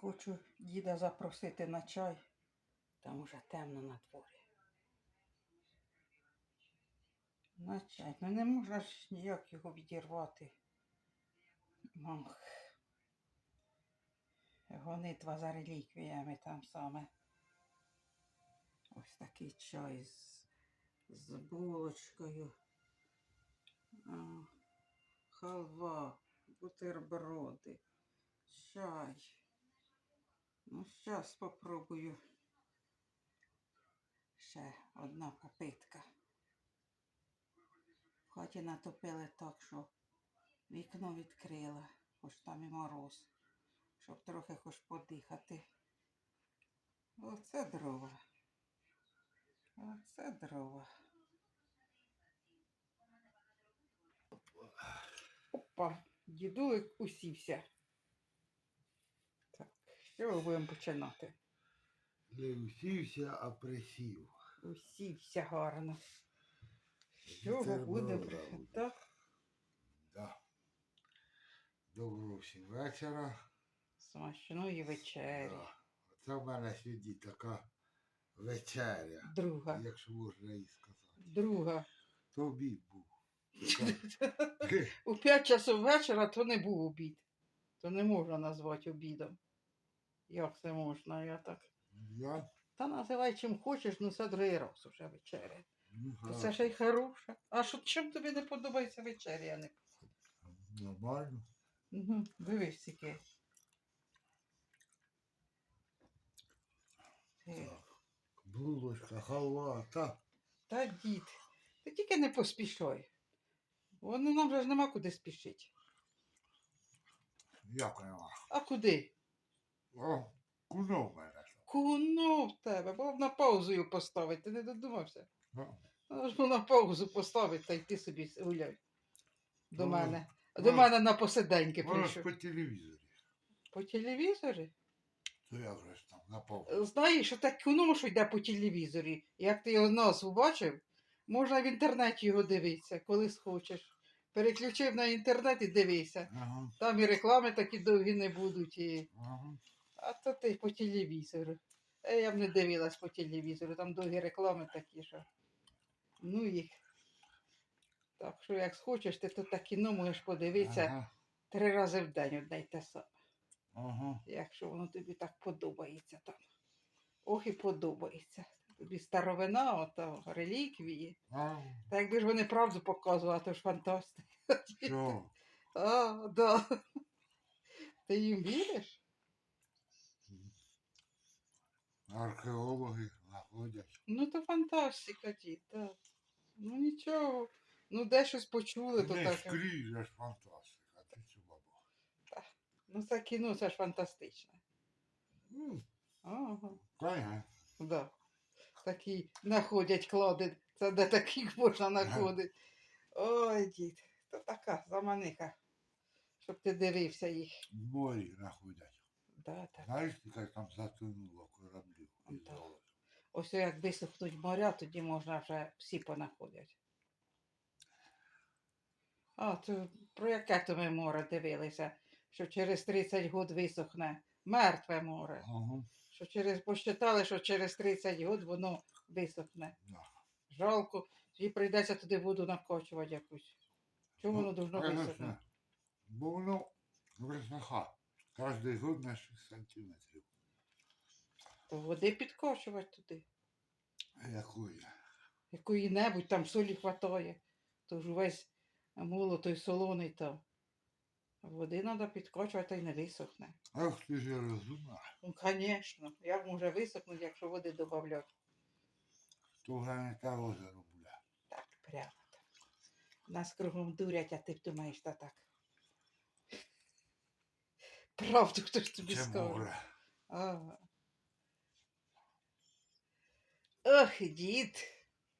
Хочу діда запросити на чай. Там уже темно на дворі. На чай. Ну не можна ж ніяк його відірвати. Мах. Гонитва за реліквіями там саме. Ось такий чай з, з булочкою. А, халва, бутерброди, чай. Ну, зараз попробую. Ще одна попитка. В хаті натопили так, що вікно відкрила, хоч там і мороз, щоб трохи хоч подихати. Оце дрова. Оце дрова. Опа, дідулик усівся. Що ми будемо починати? Не усівся, а присів. Усівся гарно. З чого буде Бутерброда так? Да. Доброго всім вечора. Смачної вечері. Да. Це в мене сьогодні така вечеря, Друга. якщо можна і сказати. Друга. То обід був. У 5 часов вечора то не був обід. То не можна назвати обідом. Як це можна? Я так. Я, Та називай чим хочеш, ну це другий раз уже вечеря. ну, То це ще й хороша. А що чим тобі не подобається вечеря? Я не... Нормально. Угу. Дивись тільки. Так. Булочка, халва, та. Та дід, ти тільки не поспішай. Воно нам же ж нема куди спішити. Як нема. А куди? О, куно в мене. там. Куно в тебе, бо на паузу його поставити, ти не додумався. Ну, Треба ж на паузу поставити, та й ти собі гуляй. До Ну, мене. ну, До мене на посиденьки Воно ж прийшов. по телевізорі. По телевізорі? То як же ж там, на пол. Знаєш, що так кіно, що йде по телевізорі. Як ти його назву бачив, можна в інтернеті його дивитися, коли схочеш. Переключив на інтернет і дивися. Ага, Там і реклами такі довгі не будуть. І... ага. А то ти по телевізору. Я б не дивилась по телевізору, там довгі реклами такі, що. Ну їх. Так що як схочеш, ти то так кіно можеш подивитися Ага, три рази в день одне й те саме. ага. Якщо воно тобі так подобається там. Ох і подобається. Тобі старовина, ото реліквії. А, Та якби ж вони правду показували, то ж фантастика. що? А, да. Ти їм віриш? Археологи знаходять. Ну, то фантастика, дід, так. Ну нічого. Ну, де щось почули, то Не так. скрізь же ж фантастика, ти що баба. Ну, це кіно, це ж фантастичне. Ну, Ага. Да. Такі знаходять клади. Це де таких можна знаходити. Ой, дід, то така заманика. Щоб ти дивився їх. В морі знаходять. Да, так. Знаєш, як там Так. золотом? Ось як висохнуть моря, тоді можна вже всі понаходять. А, то про яке то ми море дивилися, що через 30 год висохне мертве море. Ага. Що через посчитали, що через 30 год воно висохне. Да. Жалко, тоді прийдеться туди воду накочувати якусь. Чому воно должно висохнути? Бо воно висоха. Кожний год на 6 сантиметрів. То води підкочувати туди. А Якої? Якої-небудь там солі хватає. То ж увесь молот той солоний там. Води треба підкочувати, та й не висохне. Ах ти ж розумна. Ну, звісно, як може висохнути, якщо води додати? То вже не те озеро буде. Так, прямо так. Нас кругом дурять, а ти думаєш, та так. Правду хто ж тобі скаже. Ага. Ох, дід.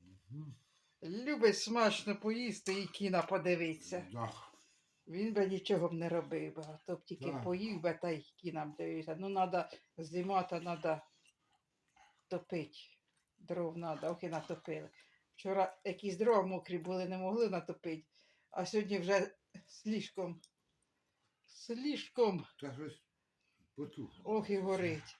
Мгм. Любить смачно поїсти і кіно подивитися. Да. Він би нічого б не робив, би, а то б тільки Так. поїв би та й кіном дивився. Ну, треба зима, то треба топити. Дров треба, ох і натопили. Вчора якісь дрова мокрі були, не могли натопити, а сьогодні вже слишком, слишком Та щось. Ох і горить.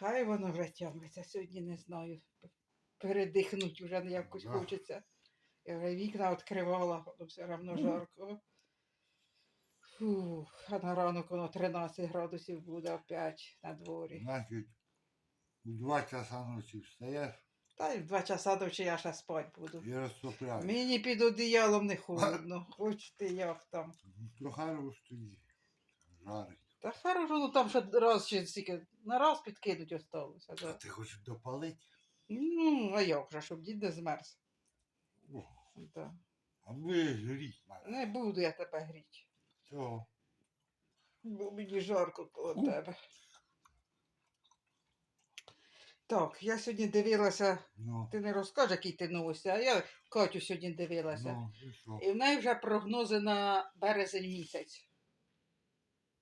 Хай воно вже тягнеться, сьогодні не знаю. Передихнуть вже якось Да. хочеться. Я вже вікна відкривала, воно все одно жарко. Фух, а на ранок воно 13 градусів буде опять на дворі. Значить, у два часа ночі встаєш Та й в два часа ночі я ще спать буду. і розтопляєш. Мені під одіялом не холодно. Хоч ти як там. То хорош тоді. Жарить. Та хорошо, ну там ще раз ще стільки, на раз підкинуть осталося. А Да. ти хочеш допалити? Ну, а як же, щоб дід не змерз. О, Да. а ми жріть мене. Не буду я тебе гріти. Все. Бо мені жарко коло У. тебе. Так, я сьогодні дивилася, Ну, ти не розкажеш, який ти новості, а я Катю сьогодні дивилася. ну, і що? І в неї вже прогнози на березень місяць.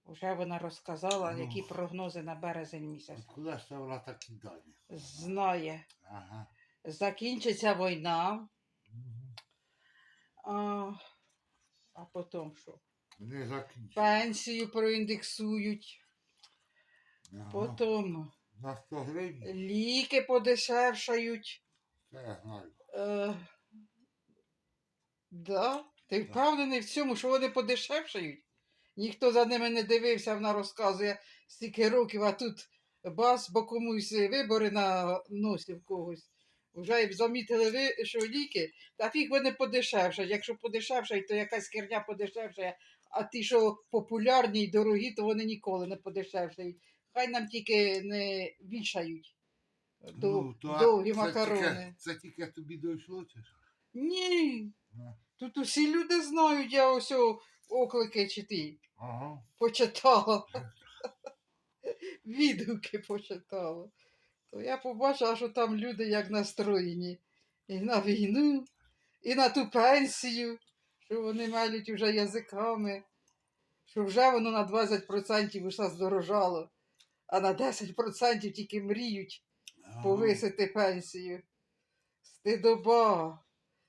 Вже вона розказала, Ну. які прогнози на березень місяць. Откуда ж це вона такі дані? Знає, Ага. закінчиться війна, Мгм. а, а потім що? Не закінчили. Пенсію проіндексують, Ага. потім На 100 гривень? ліки подешевшають. Це я знаю. Е, да? Ти впевнений в цьому, що вони подешевшають? Ніхто за ними не дивився, вона розказує стільки років, а тут бас, бо комусь вибори на носі в когось. Вже замітили ви, що ліки, та фіг вони подешевшать. Якщо подешевшають, то якась херня подешевшає, а ті, що популярні й дорогі, то вони ніколи не подешевшають. Хай нам тільки не вішають дов- Ну, то, довгі це макарони. Тільки, це тільки тобі дійшло, чи що? Ні. Ну. Тут усі люди знають, я ось оклики чи ті Ага. почитала. Відгуки почитала. То я побачила, що там люди як настроєні. І на війну, і на ту пенсію, що вони мелють уже язиками, що вже воно на 20% усе здорожало, а на 10% тільки мріють Ага. повисити пенсію. Стидоба,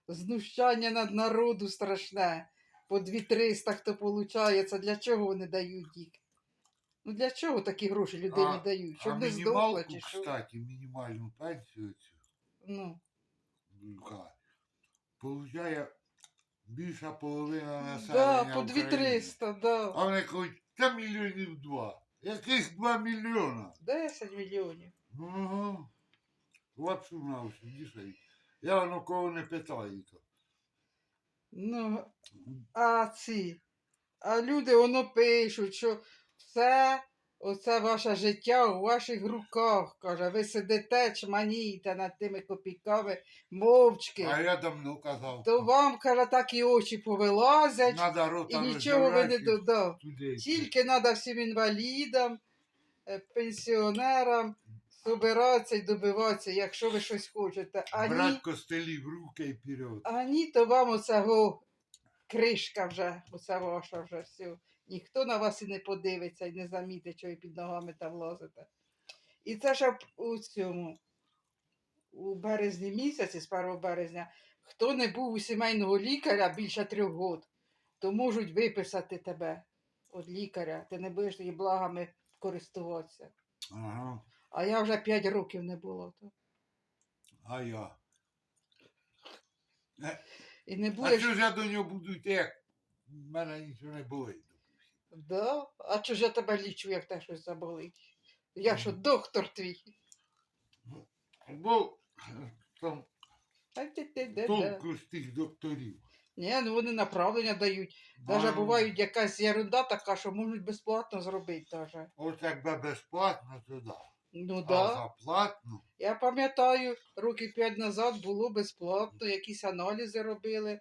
знущання над народу страшне. По 2-300 хто получає, це для чого вони дають їх? Ну для чого такі гроші людині А- дають? Щоб а не здохла чи що? кстати, мінімальну пенсію цю, Ну, яка получає більша половина населення да, по України. 2-300, да. А вони кажуть, та мільйонів два. Яких два мільйона? 10 мільйонів. Ага. Лапшу на уші вішають. Я воно кого не питаю. Ну, а ці, а люди воно пишуть, що все, оце ваше життя у ваших руках, каже, ви сидите, чманієте над тими копійками мовчки. А я давно казав. То вам, каже, так і очі повилазять, Надо і нічого ви не додав. туди. Тільки треба всім інвалідам, е, пенсіонерам собиратися і добиватися, якщо ви щось хочете. А ні, Брать костелі в руки і вперед. а ні, то вам оцього кришка вже, оця ваша вже все. Ніхто на вас і не подивиться, і не замітить, що ви під ногами там лазите. І це ж у цьому, у березні місяці, з 1 березня, хто не був у сімейного лікаря більше трьох років, то можуть виписати тебе від лікаря. Ти не будеш її благами користуватися. Ага. А я вже 5 років не було. То. А я. І не А будеш. що ж я до нього буду йти, як в мене нічого не болить. Да? А чого ж я тебе лічу, як те щось заболить? Я що, доктор твій? Бо там А ти ти де де. толку з тих докторів. Ні, ну вони направлення дають. Даже А, бувають якась ерунда така, що можуть безплатно зробити даже. От якби безплатно, то да. Ну А да. за платно, Я пам'ятаю, років п'ять назад було безплатно, якісь аналізи робили,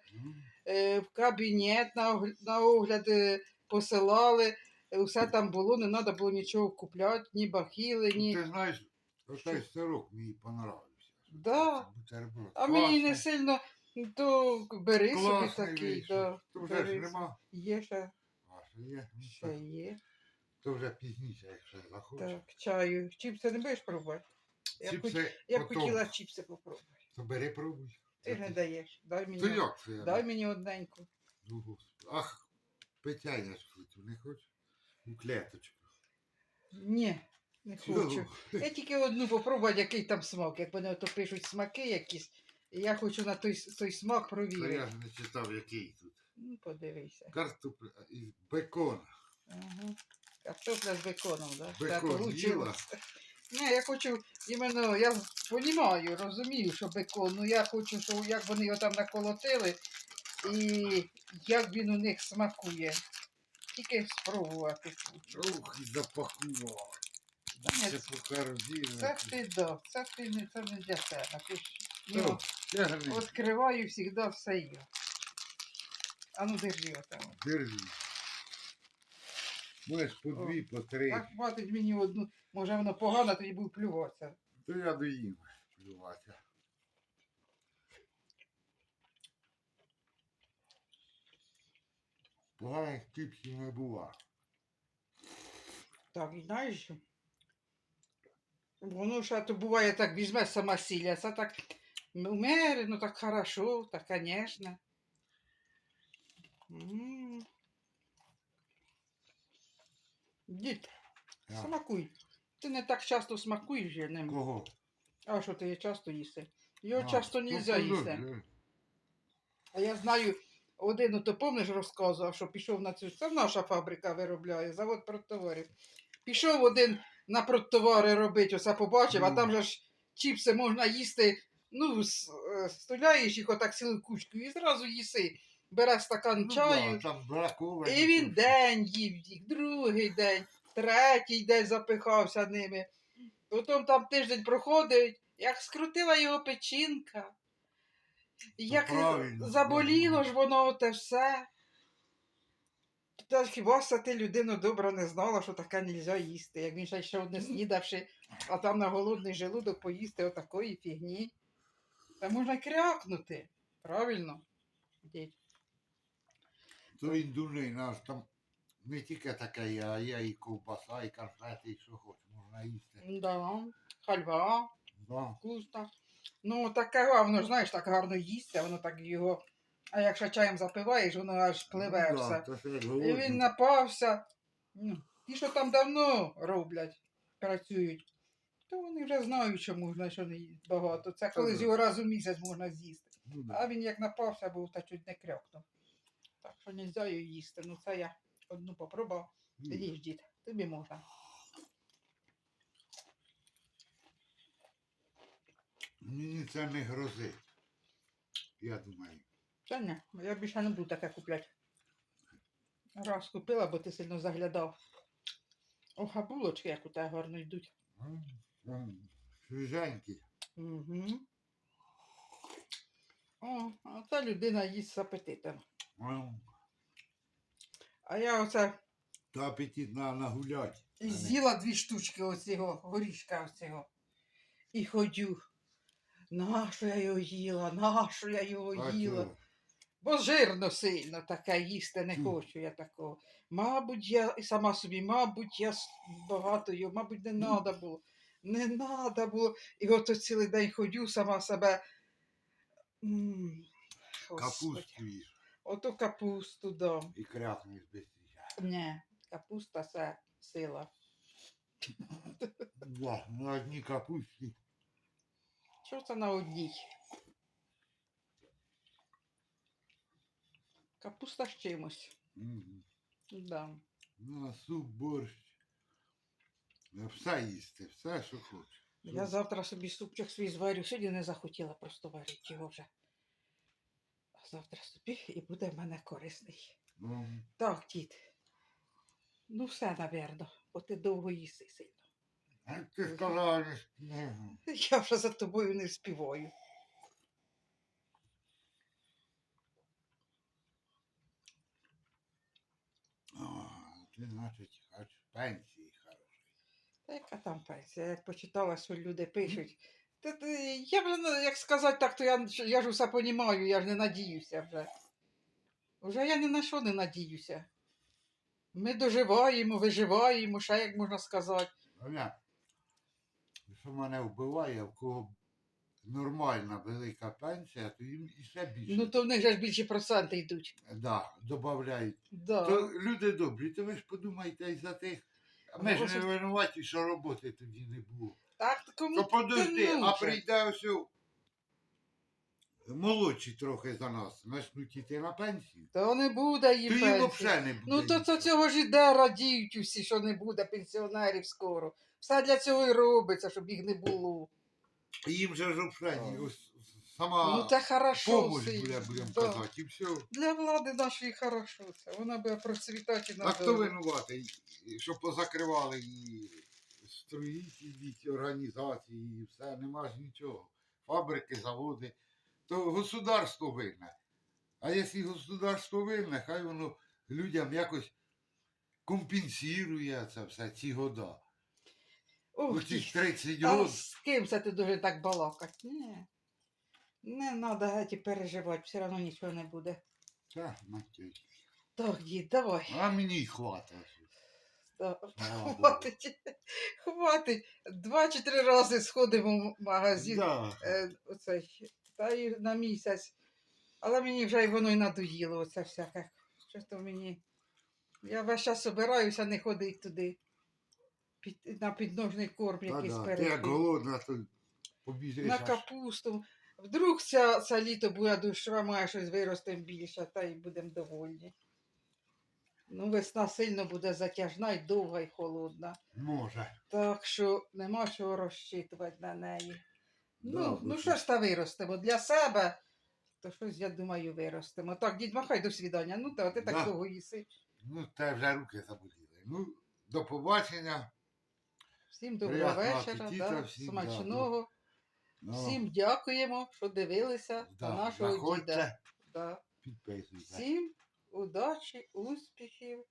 е, в кабінет на, огля- на огляди посилали. е, Все там було, не треба було нічого купляти, ні бахіли, ні. ти знаєш, отой сирок мені понравився. Да. Бутерброд. А мені не Класний. сильно, то бери собі Класний такий, вийшов. да. Вже ж бери. нема. Є ще, А, що є? Ну, ще так. є. То вже пізніше, якщо захочеш. Так, чаю. Чіпси не будеш пробувати? Я, б, хоч- Чіпси я б потім. хотіла чіпси попробувати. То бери пробуй. Ти ж не даєш. Дай мені, То як це я? дай мені одненьку. Ну, господи. Ах, ж хочу, не хочу? У клеточку. Ні, не хочу. Я тільки одну попробувати, який там смак. Як вони ото пишуть смаки якісь. І я хочу на той, с- той смак я провірити. ж не читав, який тут. Ну, подивися. Картопля із бекона. Ага. Картопля з беконом, да? Бекон так, їла? Ні, я хочу іменно, я розумію, розумію, що бекон, ну я хочу, що як вони його там наколотили, і як він у них смакує. Тільки спробувати. Ох, і запахував. Це. Це ти да, це ти не це не для тебе. Ти ж ну, відкриваю завжди все є. А ну держи отам. Держи. Можеш по дві, по три. Так хватить мені одну, може воно погано, тоді буду плюватися. То я доїм плювати. Поганих типсів не бува. Так, і знаєш, що? воно ще то буває так, візьме сама сілля, це так умерено, так хорошо, так, звісно. Дід, Я. смакуй. Ти не так часто смакуєш же ним. Кого? А що ти її часто їси? Його А, часто не можна їсти. А я знаю, один, ну, то помниш, розказував, що пішов на цю. Це наша фабрика виробляє, завод продтоварів. Пішов один на продтовари робити, оце побачив, а Ну. там же ж чіпси можна їсти. Ну, с- е, стуляєш їх отак цілу кучку і зразу їси. Бере стакан Ну, чаю, да, там браковані. і він день їв їх, другий день, третій день запихався ними. Потім там тиждень проходить, як скрутила його печінка. Як правильно, заболіло ж воно те все. Та хіба це ти людину добре не знала, що таке не можна їсти, як він ще ще одне снідавши, а там на голодний желудок поїсти отакої фігні. Та можна крякнути. Правильно? Дідь. То він дурний наш там не тільки таке а є і ковбаса, і конфети, і що хочеш, можна їсти. Да, хальва. Да. вкусно. Ну, таке, а воно ж знаєш, так гарно їсться, воно так його. А якщо чаєм запиваєш, воно аж пливе Ну, да, все. то ж як І голодний. він напався. Ну, Ті, що там давно роблять, працюють, то вони вже знають, що можна, що не їсть багато. Це коли з Ага. його раз у місяць можна з'їсти. Ну, да. А він як напався, був та чуть не крякнув. Так що не можна її їсти. Ну це я одну попробував. Їж, дід, тобі можна. Мені це не грозить. Я думаю. Та ні, я більше не буду таке купляти. Раз купила, бо ти сильно заглядав. Ох, а булочки, як у тебе гарно йдуть. Свіженькі. Угу. О, а та людина їсть з апетитом. А я оце То апетит на нагулять. і з'їла дві штучки оцього, горішка оцього. І ходю. Нащо я його їла? Нащо я його їла? Бо жирно сильно таке їсти не Мгм. хочу я такого. Мабуть, я і сама собі, мабуть, я с- багато його, мабуть, не треба було. Не треба було. І от цілий день ходю, сама себе. М, Господи. Капусту їж Ото капусту дам. і крякнеш швидше. Ні, капуста це сила. Да, на одній капусті. Що це на одній? Капуста з чимось. Мгм. Да. На суп, борщ. Е, Все їсти, все, що хочеш. Я завтра собі супчик свій зварю. Сьогодні не захотіла просто варити його вже. Завтра собі і буде в мене корисний. Ну, Так, дід. Ну, все, напевно, бо ти довго їси сильно. а ти сказала. Я вже за тобою не співаю. Ти, значить, хоч пенсії хороші. Та яка там пенсія? Як почитала, що люди пишуть. Я вже, як сказати так, то я, я ж усе понімаю, я ж не надіюся вже. Вже я ні на що не надіюся. Ми доживаємо, виживаємо, ще як можна сказати. Оля, що мене вбиває, в кого нормальна велика пенсія, то їм і ще більше. Ну то в них же ж більші проценти йдуть. Да, додають. Да. То люди добрі, то ви ж подумайте і за тих ми ж не винуваті, що роботи тоді не було. Так, кому То подожди, а прийде ось молодші трохи за нас, почнуть іти на пенсію. То не буде їм То їм пенсії. взагалі не буде. Ну то, то цього ж іде радіють усі, що не буде пенсіонерів скоро. Все для цього і робиться, щоб їх не було. Їм же ж взагалі ось сама ну це хорошо. помощь все. буде, будемо Да. казати, і все. Для влади нашої хорошо це. Вона буде процвітати на А хто винуватий, що позакривали і строїтельні ці організації, і все, нема ж нічого. Фабрики, заводи. То государство винне. А якщо государство винне, хай воно людям якось компенсує це все, ці года. Ох, Оці 30 А років. з ким це ти дуже так балакати? Ні. Не треба геть переживати, все одно нічого не буде. Та, матють. Так, дід, давай. А мені й хватить. Хватить. Хватить. Два чи три рази сходимо в магазин. Да. Е, та й на місяць. Але мені вже й воно й надоїло, оце всяке. Щось то мені. Я весь час собираюся не ходити туди. Під, на підножний корм Та якийсь да. Ти як голодна, то побіжиш. На аж. капусту. Вдруг ця, це літо буде дощова, має щось виросте більше, та й будемо довольні. Ну, весна сильно буде затяжна і довга, і холодна. Може. Так що нема чого розчитувати на неї. Да, Ну, ну що ж та виростемо для себе, то щось, я думаю, виростемо. Так, дід, махай до свідання. Ну, та ти так Да. довго їси. Ну, те вже руки заболіли. Ну, до побачення. Всім доброго Приятного вечора, да, всім, смачного. Ну, Всім дякуємо, що дивилися да, на нашого діда. Да. підписуйтесь. Всім удачі, успіхів.